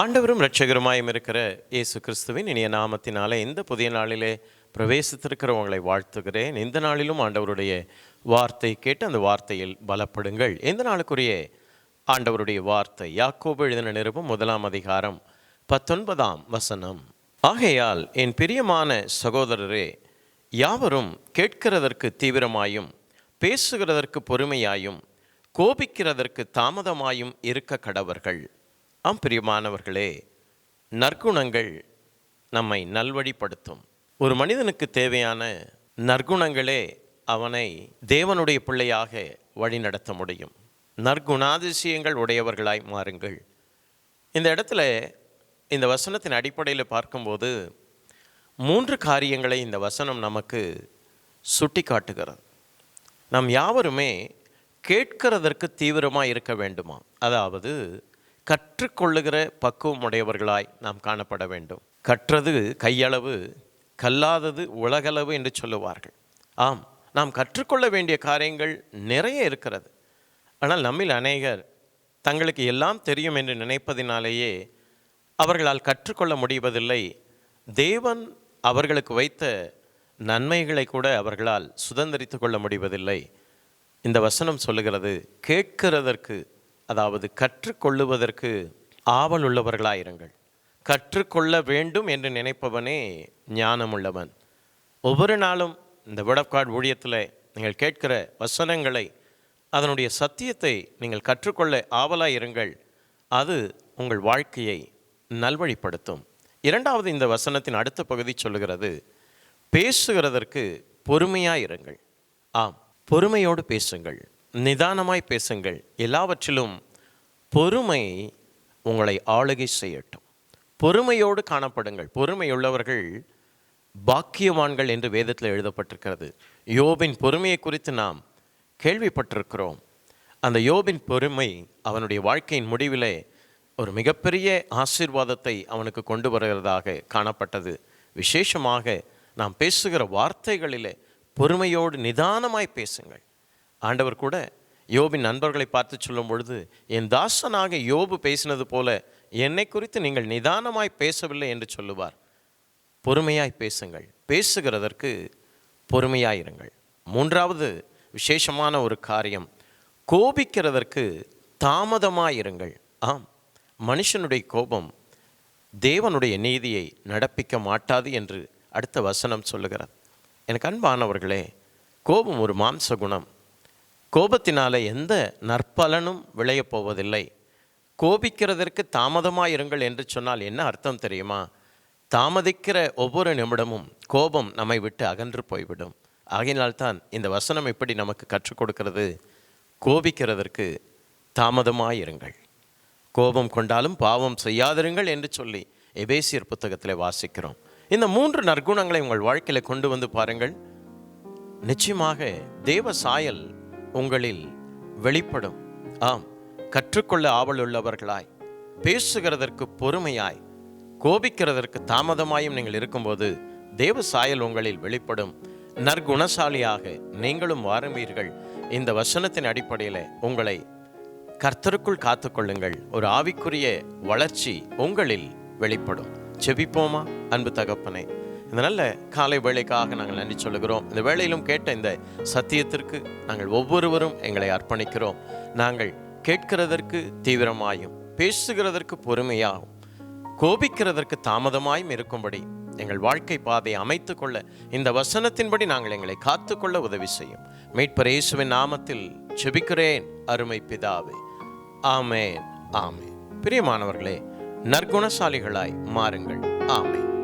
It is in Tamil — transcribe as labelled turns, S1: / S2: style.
S1: ஆண்டவரும் இரட்சகருமாயும் இருக்கிற இயேசு கிறிஸ்துவின் இனிய நாமத்தினாலே இந்த புதிய நாளிலே பிரவேசித்திருக்கிறவங்களை வாழ்த்துகிறேன். இந்த நாளிலும் ஆண்டவருடைய வார்த்தை கேட்டு அந்த வார்த்தையில் பலப்படுங்கள். இந்த நாளுக்குரிய ஆண்டவருடைய வார்த்தை யாக்கோபு எழுதின நிருபம் முதலாம் அதிகாரம் பத்தொன்பதாம் வசனம். ஆகையால் என் பிரியமான சகோதரரே யாவரும் கேட்கிறதற்கு தீவிரமாயும் பேசுகிறதற்கு பொறுமையாயும் கோபிக்கிறதற்கு தாமதமாயும் இருக்க கடவர்கள். ஆம் பிரியமானவர்களே நற்குணங்கள் நம்மை நல்வழிப்படுத்தும். ஒரு மனிதனுக்கு தேவையான நற்குணங்களே அவனை தேவனுடைய பிள்ளையாக வழிநடத்த முடியும். நற்குணாதிசயங்கள் உடையவர்களாய் மாறுங்கள். இந்த இடத்துல இந்த வசனத்தின் அடிப்படையில் பார்க்கும்போது மூன்று காரியங்களை இந்த வசனம் நமக்கு சுட்டி காட்டுகிறது நாம் யாவருமே கேட்கிறதற்கு தீவிரமாக இருக்க வேண்டுமா? அதாவது கற்றுக்கொள்ளுகிற பக்குவம் உடையவர்களாய் நாம் காணப்பட வேண்டும். கற்றது கையளவு கல்லாதது உலகளவு என்று சொல்லுவார்கள். ஆம் நாம் கற்றுக்கொள்ள வேண்டிய காரியங்கள் நிறைய இருக்கிறது. ஆனால் நம்மில் அநேகர் தங்களுக்கு எல்லாம் தெரியும் என்று நினைப்பதினாலேயே அவர்களால் கற்றுக்கொள்ள முடிவதில்லை. தேவன் அவர்களுக்கு வைத்த நன்மைகளை கூட அவர்களால் சுதந்திரித்து கொள்ள முடிவதில்லை. இந்த வசனம் சொல்லுகிறது கேட்கிறதற்கு அதாவது கற்றுக்கொள்ளுவதற்கு ஆவல் உள்ளவர்களாயிருங்கள் கற்றுக்கொள்ள வேண்டும் என்று நினைப்பவனே ஞானமுள்ளவன். ஒவ்வொரு நாளும் இந்த விடப்காட் ஊழியத்தில் நீங்கள் கேட்கிற வசனங்களை அதனுடைய சத்தியத்தை நீங்கள் கற்றுக்கொள்ள ஆவலாயிருங்கள். அது உங்கள் வாழ்க்கையை நல்வழிப்படுத்தும். இரண்டாவது இந்த வசனத்தின் அடுத்த பகுதி சொல்லுகிறது பேசுகிறதற்கு பொறுமையாக இருங்கள் ஆம் பொறுமையோடு பேசுங்கள். நிதானமாய் பேசுங்கள். எல்லாவற்றிலும் பொறுமை உங்களை ஆளுகை செய்யட்டும். பொறுமையோடு காணப்படுங்கள். பொறுமையுள்ளவர்கள் பாக்கியவான்கள் என்று வேதத்தில் எழுதப்பட்டிருக்கிறது. யோபின் பொறுமையை குறித்து நாம் கேள்விப்பட்டிருக்கிறோம். அந்த யோபின் பொறுமை அவனுடைய வாழ்க்கையின் முடிவிலே ஒரு மிகப்பெரிய ஆசீர்வாதத்தை அவனுக்கு கொண்டு வருகிறதாக காணப்பட்டது. விசேஷமாக நாம் பேசுகிற வார்த்தைகளிலே பொறுமையோடு நிதானமாய் பேசுங்கள். ஆண்டவர் கூட யோபின் நண்பர்களை பார்த்து சொல்லும் பொழுது என் தாசனாக யோபு பேசினது போல என்னை குறித்து நீங்கள் நிதானமாய் பேசவில்லை என்று சொல்லுவார். பொறுமையாய் பேசுங்கள். பேசுகிறதற்கு பொறுமையாயிருங்கள். மூன்றாவது விசேஷமான ஒரு காரியம் கோபிக்கிறதற்கு தாமதமாயிருங்கள். ஆம் மனுஷனுடைய கோபம் தேவனுடைய நீதியை நடப்பிக்க மாட்டாது என்று அடுத்த வசனம் சொல்லுகிறார். எனக்கு அன்பானவர்களே கோபம் ஒரு மாம்ச குணம். கோபத்தினால் எந்த நற்பலனும் விளையப் போவதில்லை. கோபிக்கிறதற்கு தாமதமாக இருங்கள் என்று சொன்னால் என்ன அர்த்தம் தெரியுமா? தாமதிக்கிற ஒவ்வொரு நிமிடமும் கோபம் நம்மை விட்டு அகன்று போய்விடும். ஆகினால்தான் இந்த வசனம் எப்படி நமக்கு கற்றுக் கொடுக்கிறது. கோபிக்கிறதற்கு தாமதமாயிருங்கள். கோபம் கொண்டாலும் பாவம் செய்யாதிருங்கள் என்று சொல்லி எபேசியர் புத்தகத்தில் வாசிக்கிறோம். இந்த மூன்று நற்குணங்களை உங்கள் வாழ்க்கையில் கொண்டு வந்து பாருங்கள். நிச்சயமாக தேவ சாயல் உங்களில் வெளிப்படும். ஆம் கற்றுக்கொள்ள ஆவலுள்ளவர்களாய் பேசுகிறதற்கு பொறுமையாய் கோபிக்கிறதற்கு தாமதமாயும் நீங்கள் இருக்கும்போது தேவ சாயல் உங்களில் வெளிப்படும். நற்குணசாலியாக நீங்களும் வாருவீர்கள் இந்த வசனத்தின் அடிப்படையில் உங்களை கர்த்தருக்குள் காத்துக்கொள்ளுங்கள். ஒரு ஆவிக்குரிய வளர்ச்சி உங்களில் வெளிப்படும். செபிப்போமா அன்பு தகப்பனே? இந்த நல்ல காலை வேலைக்காக நாங்கள் நன்றி சொல்லுகிறோம். இந்த வேளையிலும் கேட்ட இந்த சத்தியத்திற்கு நாங்கள் ஒவ்வொருவரும் எங்களை அர்ப்பணிக்கிறோம். நாங்கள் கேட்கிறதற்கு தீவிரமாயும் பேசுகிறதற்கு பொறுமையாகும் கோபிக்கிறதற்கு தாமதமாயும் இருக்கும்படி எங்கள் வாழ்க்கை பாதையை அமைத்து கொள்ள இந்த வசனத்தின்படி நாங்கள் எங்களை காத்துக்கொள்ள உதவி செய்யும். மீட்பர் இயேசுவின் நாமத்தில் செபிக்கிறேன் அருமை பிதாவே. ஆமேன் ஆமேன். பிரியமானவர்களே நற்குணசாலிகளாய் மாறுங்கள். ஆமேன்.